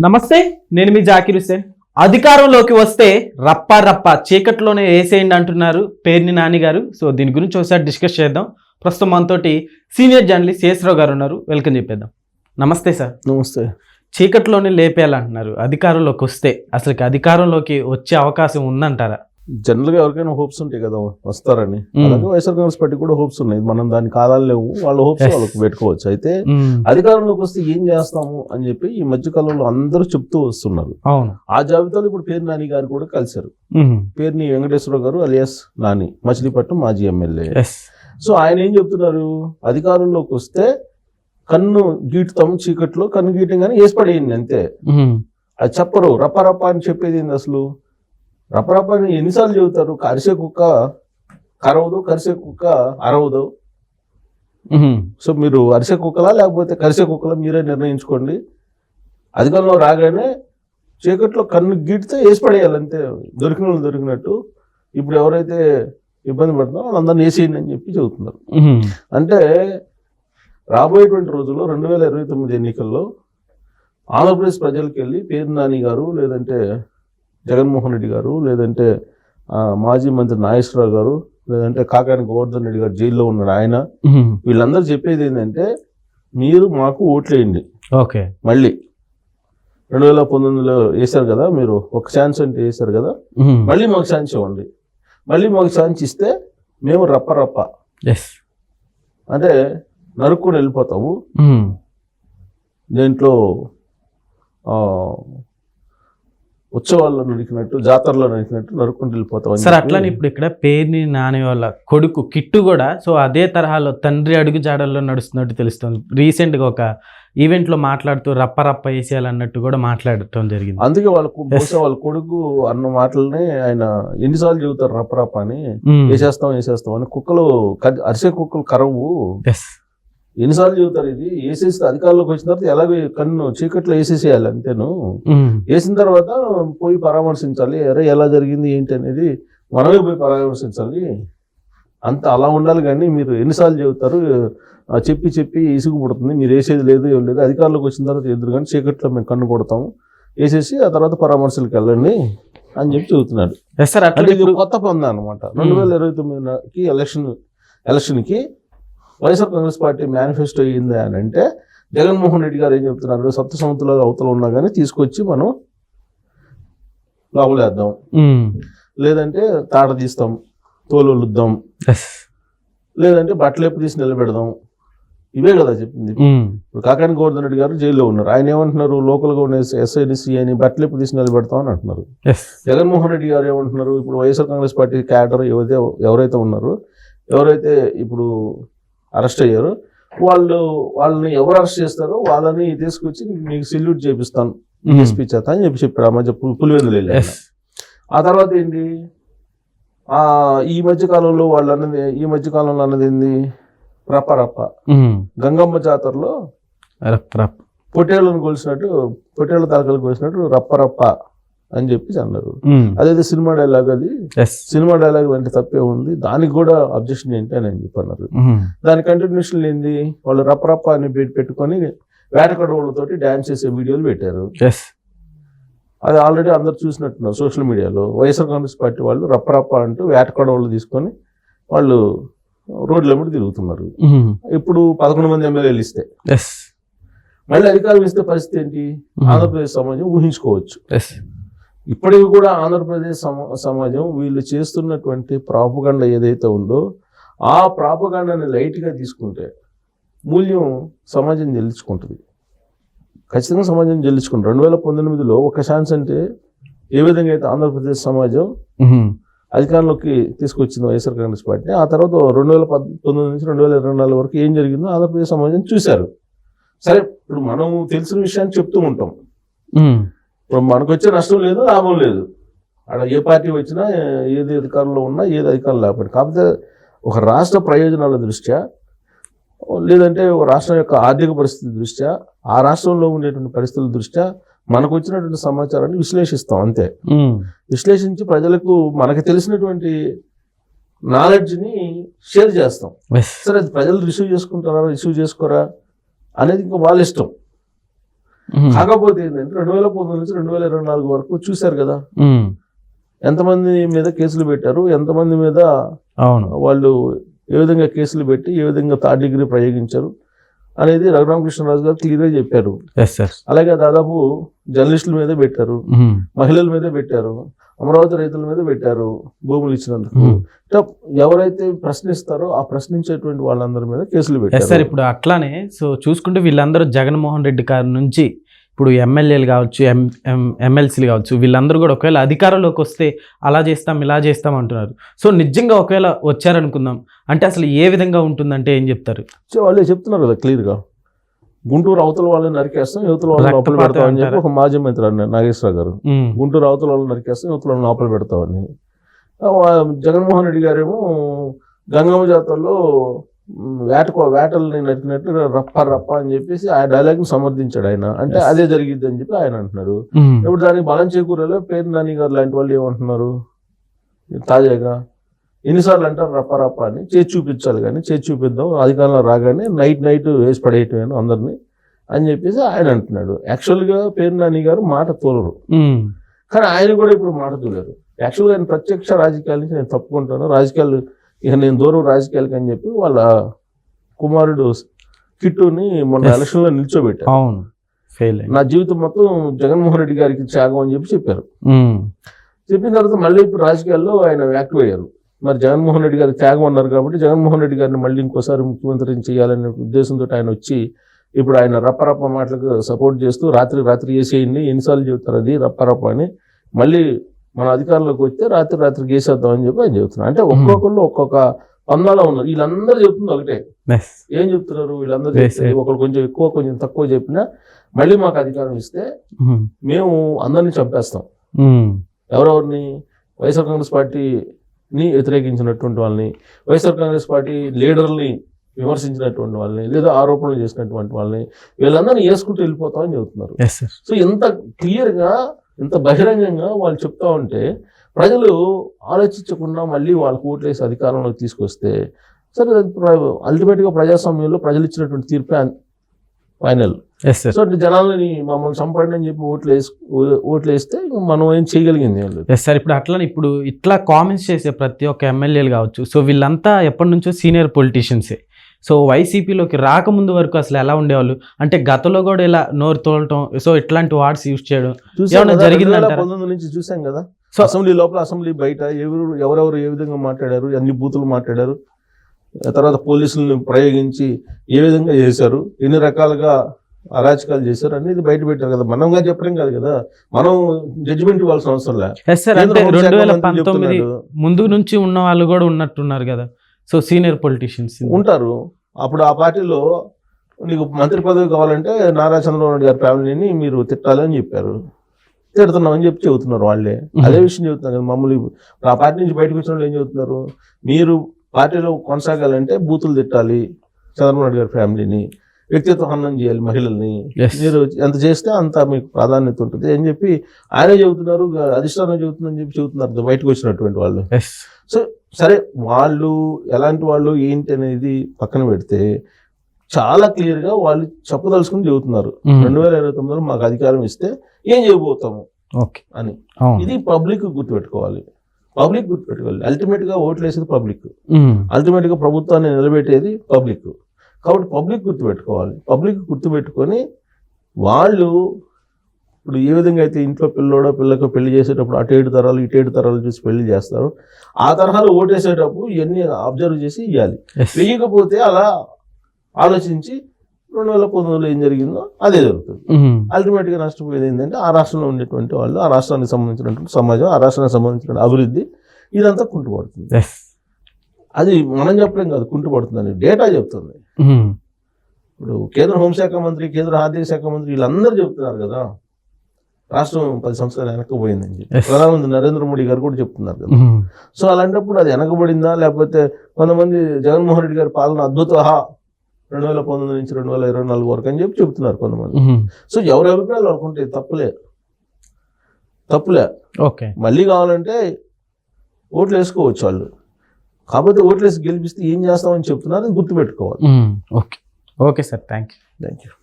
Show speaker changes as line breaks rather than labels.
నమస్తే నేను మీ జాకిర్ హుసేన్ అధికారంలోకి వస్తే రప్ప రప్ప చీకట్లోనే వేసేయండి అంటున్నారు పేర్ని నాని గారు. సో దీని గురించి ఒకసారి డిస్కస్ చేద్దాం. ప్రస్తుతం మనతోటి సీనియర్ జర్నలిస్ట్ శేషరావు గారు ఉన్నారు. వెల్కమ్ చెప్పేద్దాం. నమస్తే సార్.
నమస్తే.
చీకట్లోనే లేపేయాలంటున్నారు. అధికారంలోకి వస్తే అసలుకి అధికారంలోకి వచ్చే అవకాశం ఉందంటారా?
జనరల్గా ఎవరికైనా హోప్స్ ఉంటాయి కదా వస్తారని. అలాగే వైఎస్ఆర్ కాంగ్రెస్ పార్టీ కూడా హోప్స్ ఉన్నాయి. మనం దాని కాలాలు లేవు. వాళ్ళ హోప్స్. వాళ్ళకి పెట్టుకోవచ్చు. అయితే. అధికారంలోకి వస్తే ఏం చేస్తాము అని చెప్పి ఈ మధ్య కాలంలో అందరూ చెప్తూ వస్తున్నారు. ఆ జాబితాలో ఇప్పుడు పేరు నాని గారు కూడా కలిశారు. పేరుని వెంకటేశ్వరరావు గారు అలియాస్ నాని మచిలీపట్నం మాజీ ఎమ్మెల్యే. సో ఆయన ఏం చెప్తున్నారు? అధికారంలోకి వస్తే కన్ను గీటుతాము చీకట్లో కన్ను గీయటం కానీ వేసి పడేయండి అంతే. అది చెప్పరు. రప్ప రప్ప అని చెప్పేది ఏంది అసలు? అని ఎన్నిసార్లు చెబుతారు కరిసే కుక్క కరవదు కరిసే కుక్క అరవదు. సో మీరు అరిసే కుక్కలా లేకపోతే కరిసే కుక్కలా మీరే నిర్ణయించుకోండి. అధికారంలో రాగానే చీకట్లో కన్ను గీటితే వేసి పడేయాలి అంతే. దొరికిన వాళ్ళు దొరికినట్టు. ఇప్పుడు ఎవరైతే ఇబ్బంది పడుతున్నారో వాళ్ళందరినీ వేసేయండి అని చెప్పి చెబుతున్నారు. అంటే రాబోయేటువంటి రోజుల్లో రెండు వేల ఇరవై తొమ్మిది ఎన్నికల్లో ఆంధ్రప్రదేశ్ ప్రజలకు వెళ్ళి పేరు నాని గారు లేదంటే జగన్మోహన్ రెడ్డి గారు లేదంటే మాజీ మంత్రి నాగేశ్వరరావు గారు లేదంటే కాకాని గోవర్ధన్ రెడ్డి గారు జైల్లో ఉన్నాడు ఆయన. వీళ్ళందరూ చెప్పేది ఏంటంటే మీరు మాకు ఓట్లేయండి
ఓకే
మళ్ళీ రెండు వేల పంతొమ్మిదిలో వేశారు కదా మీరు ఒక ఛాన్స్ అంటే వేశారు కదా. మళ్ళీ మాకు ఛాన్స్ ఇవ్వండి మళ్ళీ మాకు ఛాన్స్ ఇస్తే మేము రప్ప రప్ప
ఎస్
అంటే నరుక్కుని వెళ్ళిపోతాము. దీంట్లో ఉత్సవాల్లో నడికినట్టు జాతరలో నడికినట్టు నరుక్కుంటూ వెళ్ళిపోతాం
సార్ అట్లానే ఇప్పుడు ఇక్కడ పేరుని నాని వాళ్ళ కొడుకు కిట్టు కూడా సో అదే తరహాలో తండ్రి అడుగు జాడల్లో నడుస్తున్నట్టు తెలుస్తుంది. రీసెంట్గా ఒక ఈవెంట్లో మాట్లాడుతూ రప్ప రప్ప వేసేయాలన్నట్టు కూడా మాట్లాడటం జరిగింది.
అందుకే వాళ్ళ బహుశా వాళ్ళ కొడుకు అన్న మాటలని ఆయన ఎన్నిసార్లు చెబుతారు రప్ప రప్ప అని
మ్మ్.
వేసేస్తాం వేసేస్తాం అని కుక్కలు అరిసే కుక్కలు కరవు. ఎన్నిసార్లు చెబుతారు ఇది? వేసేస్తే అధికారంలోకి వచ్చిన తర్వాత ఎలాగో కన్ను చీకట్లో వేసేసేయాలి అంతేను. వేసిన తర్వాత పోయి పరామర్శించాలి. అరే ఎలా జరిగింది ఏంటి అనేది మనమే పోయి పరామర్శించాలి. అంత అలా ఉండాలి కానీ మీరు ఎన్నిసార్లు చెబుతారు. చెప్పి చెప్పి ఇసుగు పుడుతుంది. మీరు వేసేది లేదు ఏం లేదు. అధికారంలోకి వచ్చిన తర్వాత ఎదురు కానీ చీకట్లో మేము కన్ను కొడతాము. వేసేసి ఆ తర్వాత పరామర్శలకు వెళ్ళండి అని చెప్పి చెబుతున్నాడు. కొత్త పొంద అనమాట రెండు వేల ఇరవై తొమ్మిదికి ఎలక్షన్ ఎలక్షన్కి వైఎస్ఆర్ కాంగ్రెస్ పార్టీ మేనిఫెస్టో అయ్యింది అని అంటే జగన్మోహన్ రెడ్డి గారు ఏం చెప్తున్నారు? సప్త సముద్రాల అవతల ఉన్నా కానీ తీసుకొచ్చి మనం లోపలేద్దాం. లేదంటే తాట తీస్తాం తోలుద్దాం లేదంటే బట్టలేపు తీసి నిలబెడదాం. ఇవే కదా చెప్పింది. ఇప్పుడు కాకాని గోవర్ధన్ రెడ్డి గారు జైల్లో ఉన్నారు. ఆయన ఏమంటున్నారు? లోకల్గా ఉన్న ఎస్ఐడిసి అని బట్టలేపు తీసి నిలబెడతాం అని అంటున్నారు. జగన్మోహన్ రెడ్డి గారు ఏమంటున్నారు? ఇప్పుడు వైఎస్ఆర్ కాంగ్రెస్ పార్టీ క్యాడర్ ఎవరైతే ఎవరైతే ఉన్నారో ఎవరైతే ఇప్పుడు అరెస్ట్ అయ్యారో. వాళ్ళు వాళ్ళని ఎవరు అరెస్ట్ చేస్తారో వాళ్ళని తీసుకొచ్చి మీకు సెల్యూట్ చేపిస్తాను. ఎస్పీ చేత అని చెప్పి చెప్పారు. ఆ మధ్య పులివెందులు ఆ తర్వాత ఏంటి? ఆ ఈ మధ్య కాలంలో వాళ్ళు అన్నది ఈ మధ్య కాలంలో అన్నది ఏంది? రప్ప రప్ప.
మ్మ్.
గంగమ్మ జాతరలో పొట్టేళ్ళను కొలిసినట్టు పొట్టేళ్ళ తలకలు కొలిసినట్టు రప్ప రప్ప. అని చెప్పి అన్నారు. అదేదో సినిమా డైలాగ్ అది. సినిమా డైలాగ్ అంటే తప్పే ఉంది. దానికి కూడా అబ్జెక్షన్ ఏంటి అని చెప్పన్నారు
మ్మ్.
దాని కంటిన్యూషన్ ఏంది? వాళ్ళు రప్ప రప్ప అని పెట్టి పెట్టుకొని వేటకడవులతోటి డ్యాన్స్ చేసే వీడియోలు పెట్టారు. అది ఆల్రెడీ అందరు చూసినట్టున్నారు సోషల్ మీడియాలో వైఎస్ఆర్ కాంగ్రెస్ పార్టీ వాళ్ళు రప్ప రప్ప అంటూ వేటకడవులు తీసుకొని వాళ్ళు రోడ్ల వెంబడి తిరుగుతున్నారు. ఇప్పుడు పదకొండు మంది ఎమ్మెల్యేలు ఇస్తే. మళ్ళీ అధికారం ఇస్తే పరిస్థితి ఏంటి? ఆంధ్రప్రదేశ్ సమాజం ఊహించుకోవచ్చు. ఇప్పటికి కూడా ఆంధ్రప్రదేశ్ సమా- సమాజం వీళ్ళు చేస్తున్నటువంటి ప్రాపగండ ఏదైతే ఉందో ఆ ప్రాపగండని లైట్గా తీసుకుంటే మూల్యం సమాజం చెల్లించుకుంటుంది ఖచ్చితంగా సమాజం చెల్లించుకుంటుంది రెండు వేల పంతొమ్మిదిలో ఒక ఛాన్స్ అంటే ఏ విధంగా అయితే ఆంధ్రప్రదేశ్ సమాజం. అధికారంలోకి తీసుకొచ్చింది వైఎస్ఆర్ కాంగ్రెస్ పార్టీ ఆ తర్వాత రెండు వేల పంతొమ్మిది నుంచి రెండు వేల ఇరవై నాలుగు వరకు ఏం జరిగిందో ఆంధ్రప్రదేశ్ సమాజం చూశారు. సరే ఇప్పుడు మనం తెలిసిన విషయాన్ని చెప్తూ ఉంటాం. మనకు వచ్చే నష్టం లేదు లాభం లేదు. అక్కడ ఏ పార్టీ వచ్చినా ఏది అధికారంలో ఉన్నా ఏది అధికారం లేకపోయినా. కాకపోతే ఒక రాష్ట్ర ప్రయోజనాల దృష్ట్యా లేదంటే ఒక రాష్ట్రం యొక్క ఆర్థిక పరిస్థితి దృష్ట్యా ఆ రాష్ట్రంలో ఉండేటువంటి పరిస్థితుల దృష్ట్యా మనకు వచ్చినటువంటి సమాచారాన్ని విశ్లేషిస్తాం అంతే. విశ్లేషించి ప్రజలకు మనకు తెలిసినటువంటి నాలెడ్జ్ని షేర్ చేస్తాం. సరే ప్రజలు రిసీవ్ చేసుకుంటారా రిసీవ్ చేసుకోరా అనేది ఇంకా వాళ్ళ ఇష్టం. కాకపోతే ఏంటంటే రెండు వేల పంతొమ్మిది నుంచి రెండు వేల ఇరవై నాలుగు వరకు చూశారు కదా. ఎంతమంది మీద కేసులు పెట్టారు? ఎంతమంది మీద వాళ్ళు ఏ విధంగా కేసులు పెట్టి ఏ విధంగా థర్డ్ డిగ్రీ ప్రయోగించారు అనేది రఘురామకృష్ణరాజు గారు క్లియర్గా చెప్పారు.
ఎస్ సార్
అలాగే దాదాపు జర్నలిస్టుల మీద పెట్టారు. మహిళల మీద పెట్టారు. అమరావతి రైతుల మీద పెట్టారు భూములు ఇచ్చినందుకు. ఎవరైతే ప్రశ్నిస్తారో ఆ ప్రశ్నించేటువంటి వాళ్ళందరి మీద కేసులు
ఎస్ సార్
పెట్టారు.
ఇప్పుడు అట్లానే సో చూసుకుంటే వీళ్ళందరూ జగన్మోహన్ రెడ్డి గారి నుంచి ఇప్పుడు ఎమ్మెల్యేలు కావచ్చు ఎం ఎమ్మెల్సీలు కావచ్చు వీళ్ళందరూ కూడా ఒకవేళ అధికారంలోకి వస్తే అలా చేస్తాం ఇలా చేస్తాం అంటున్నారు. సో నిజంగా ఒకవేళ వచ్చారనుకుందాం అంటే అసలు ఏ విధంగా ఉంటుందంటే ఏం చెప్తారు?
సో వాళ్ళే చెప్తున్నారు కదా క్లియర్గా. గుంటూరు అవతల వాళ్ళని నరికేస్తాం యువతల వాళ్ళని లోపల పెడతామని చెప్పి? ఒక మాజీ మంత్రి అన్నారు నాగేశ్వరరావు గారు. గుంటూరు అవతల వాళ్ళని నరికేస్తాం యువతల వాళ్ళని లోపల పెడతామని. జగన్మోహన్ రెడ్డి గారేమో గంగమ్మ జాతరలో వేటకో వేటల్ని నరికినట్టు రప్ప రప్ప అని చెప్పేసి ఆ డైలాగ్ని సమర్థించాడు ఆయన. అంటే. అదే జరిగిద్ది అని చెప్పి ఆయన అంటున్నారు
ఉమ్.
ఇప్పుడు దానికి బలం చేకూరేలో పేరు నాని గారు లాంటి వాళ్ళు ఏమంటున్నారు? తాజాగా ఎన్నిసార్లు అంటారు రప్ప రప్ప అని చేసి చూపించాలి కానీ చేసి చూపిద్దాం అధికారంలో రాగానే నైట్ నైట్ వేసి పడేయటమేను అందరినీ అని చెప్పేసి ఆయన అంటున్నాడు. యాక్చువల్గా పేరు నాని గారు మాట తోలరు.
ఉమ్.
కానీ ఆయన కూడా ఇప్పుడు మాట తోలేరు. యాక్చువల్గా ఆయన ప్రత్యక్ష రాజకీయాల నుంచి నేను తప్పుకుంటాను. రాజకీయాలు ఇక నేను దూరం రాజకీయాలకి అని చెప్పి వాళ్ళ కుమారుడు కిట్టుని మొన్న. ఎలక్షన్లో నిల్చోబెట్టారు.
అవును. ఫెయిల్
నా జీవితం మొత్తం జగన్మోహన్ రెడ్డి గారికి త్యాగం అని చెప్పి చెప్పారు. చెప్పిన తర్వాత మళ్ళీ ఇప్పుడు రాజకీయాల్లో ఆయన యాక్టివ్ అయ్యారు. మరి జగన్మోహన్ రెడ్డి గారి త్యాగం అన్నారు కాబట్టి జగన్మోహన్ రెడ్డి గారిని మళ్ళీ ఇంకోసారి ముఖ్యమంత్రిని చేయాలనే ఉద్దేశంతో ఆయన వచ్చి ఇప్పుడు ఆయన రప్పరప్ప మాటలకు సపోర్ట్ చేస్తూ రాత్రి రాత్రి వేసేయండి ఎన్నిసార్లు చెబుతారు అది రప్పరప్ప అని మళ్ళీ మన అధికారంలోకి వస్తే రాత్రి రాత్రి వేసేద్దాం అని చెప్పి ఆయన చెబుతున్నారు అంటే ఒక్కొక్కళ్ళు ఒక్కొక్క పందాలో ఉన్నారు. వీళ్ళందరూ చెప్తుంది ఒకటే. ఏం చెప్తున్నారు? వీళ్ళందరూ చెప్తే ఒకరు కొంచెం ఎక్కువ కొంచెం తక్కువ చెప్పినా మళ్ళీ మాకు అధికారం ఇస్తే
ఉమ్.
మేము అందరినీ చంపేస్తాం.
ఉమ్.
ఎవరెవరిని? వైఎస్ఆర్ కాంగ్రెస్ పార్టీని వ్యతిరేకించినటువంటి వాళ్ళని వైఎస్ఆర్ కాంగ్రెస్ పార్టీ లీడర్ని విమర్శించినటువంటి వాళ్ళని లేదా ఆరోపణలు చేసినటువంటి వాళ్ళని వీళ్ళందరినీ వేసుకుంటూ వెళ్ళిపోతామని చెబుతున్నారు. సో ఇంత క్లియర్గా ఇంత బహిరంగంగా వాళ్ళు చెప్తా ఉంటే ప్రజలు ఆలోచించకుండా మళ్ళీ వాళ్ళకు ఓట్లేసి అధికారంలోకి తీసుకొస్తే సరే అల్టిమేట్గా ప్రజాస్వామ్యంలో ప్రజలు ఇచ్చినటువంటి తీర్పే ఫైనల్
ఎస్ సార్
సో అంటే జనాలని మమ్మల్ని చంపండి అని చెప్పి ఓట్లు వేసి ఓట్లు వేస్తే మనం ఏం చేయగలిగింది
ఎస్ సార్ ఇప్పుడు అట్లనే ఇప్పుడు ఇట్లా కామెంట్స్ చేసే ప్రతి ఒక్క ఎమ్మెల్యేలు కావచ్చు. సో వీళ్ళంతా ఎప్పటి నుంచో సీనియర్ పొలిటీషియన్సే సో వైసీపీలోకి రాకముందు వరకు అసలు ఎలా ఉండేవాళ్ళు? అంటే గతంలో కూడా ఇలా నోరు తోలటం సో ఇట్లాంటి వర్డ్స్ యూజ్ చేయడం
చూసాం
ఏమన్నా
కదా,
జరిగిందంటారా?
2019 నుంచి చూసాం కదా.
సో
అసెంబ్లీ లోపల అసెంబ్లీ బయట ఎవరు ఎవరెవరు ఏ విధంగా మాట్లాడారు అన్ని బూతులు మాట్లాడారు తర్వాత పోలీసులను ప్రయోగించి ఏ విధంగా చేశారు ఎన్ని రకాలుగా అరాచకాలు చేశారు అనేది బయట పెట్టారు కదా. మనంగా చెప్పడం కాదు కదా. మనం జడ్జిమెంట్ ఇవ్వాల్సిన అవసరం లే.
ఎస్ సార్
కేంద్ర
అంటే
హోంశాఖ
రెండు వేల
మంత్రి
పంతొమ్మిది
చెప్తున్నాడు.
ముందు నుంచి ఉన్న వాళ్ళు కూడా ఉన్నట్టున్నారు కదా. సో సీనియర్ పొలిటీషియన్స్
ఉంటారు. అప్పుడు ఆ పార్టీలో నీకు మంత్రి పదవి కావాలంటే నారా చంద్రబాబు నాయుడు గారి ఫ్యామిలీని మీరు తిట్టాలి అని చెప్పారు. తిడుతున్నామని చెప్పి చెబుతున్నారు వాళ్ళే. అదే విషయం చెబుతున్నారు కదా మమ్మల్ని. ఆ పార్టీ నుంచి బయటకు వచ్చిన వాళ్ళు ఏం చెబుతున్నారు? మీరు పార్టీలో కొనసాగాలంటే బూతులు తిట్టాలి చంద్రబాబు నాయుడు గారి ఫ్యామిలీని. వ్యక్తిత్వ హననం చేయాలి మహిళల్ని. మీరు ఎంత చేస్తే అంత మీకు ప్రాధాన్యత ఉంటుంది అని చెప్పి ఆయనే చెబుతున్నారు అధిష్టానం చెబుతుందని చెప్పి చెబుతున్నారు బయటకు వచ్చినటువంటి వాళ్ళు.
ఎస్
సరే వాళ్ళు ఎలాంటి వాళ్ళు ఏంటి అనేది పక్కన పెడితే చాలా క్లియర్గా వాళ్ళు చెప్పదలుచుకుని చెబుతున్నారు. రెండు వేల ఇరవై తొమ్మిదిలో మాకు అధికారం ఇస్తే ఏం చేయబోతాము? అని. ఇది పబ్లిక్ గుర్తుపెట్టుకోవాలి. పబ్లిక్ గుర్తుపెట్టుకోవాలి. అల్టిమేట్గా ఓట్లు వేసేది పబ్లిక్. అల్టిమేట్గా ప్రభుత్వాన్ని నిలబెట్టేది పబ్లిక్. కాబట్టి పబ్లిక్ గుర్తుపెట్టుకోవాలి. పబ్లిక్ గుర్తుపెట్టుకొని వాళ్ళు ఇప్పుడు ఏ విధంగా అయితే ఇంట్లో పిల్లోడో పిల్లకో పెళ్ళి చేసేటప్పుడు అటు ఏడు తరాలు ఇటు ఏడు తరాలు చూసి పెళ్ళి చేస్తారు ఆ తరహాలో ఓటేసేటప్పుడు ఇవన్నీ అబ్జర్వ్ చేసి ఇవ్వాలి
Yes.
వెయ్యకపోతే అలా ఆలోచించి రెండు వేల పంతొమ్మిదిలో ఏం జరిగిందో అదే జరుగుతుంది
ఉమ్.
అల్టిమేట్గా నష్టపోయేది ఏంటంటే ఆ రాష్ట్రంలో ఉండేటువంటి వాళ్ళు ఆ రాష్ట్రానికి సంబంధించినటువంటి సమాజం ఆ రాష్ట్రానికి సంబంధించిన అభివృద్ధి ఇదంతా కుంటుపడుతుంది. అది మనం చెప్పలేం కాదు కుంటుపడుతుందని డేటా చెప్తుంది. ఇప్పుడు కేంద్ర హోంశాఖ మంత్రి కేంద్ర ఆర్థిక శాఖ మంత్రి వీళ్ళందరూ చెప్తున్నారు కదా రాష్ట్రం పది సంవత్సరాలు వెనక్కిపోయిందని చెప్పి. ప్రధానమంత్రి నరేంద్ర మోడీ గారు కూడా చెప్తున్నారు కదా. సో అలాంటప్పుడు అది వెనకబడిందా? లేకపోతే కొంతమంది జగన్మోహన్ రెడ్డి గారి పాలన అద్భుత రెండు వేల పంతొమ్మిది నుంచి రెండు వేల ఇరవై నాలుగు వరకు అని చెప్పి చెప్తున్నారు కొంతమంది. సో ఎవరి అభిప్రాయాలు అనుకుంటే తప్పులే. తప్పులే.
ఓకే.
మళ్ళీ కావాలంటే ఓట్లు వేసుకోవచ్చు వాళ్ళు. కాకపోతే ఓట్లు వేసి గెలిపిస్తే ఏం చేస్తామని చెప్తున్నారు అది గుర్తుపెట్టుకోవాలి.
Okay. Okay sir. Thank you
thank you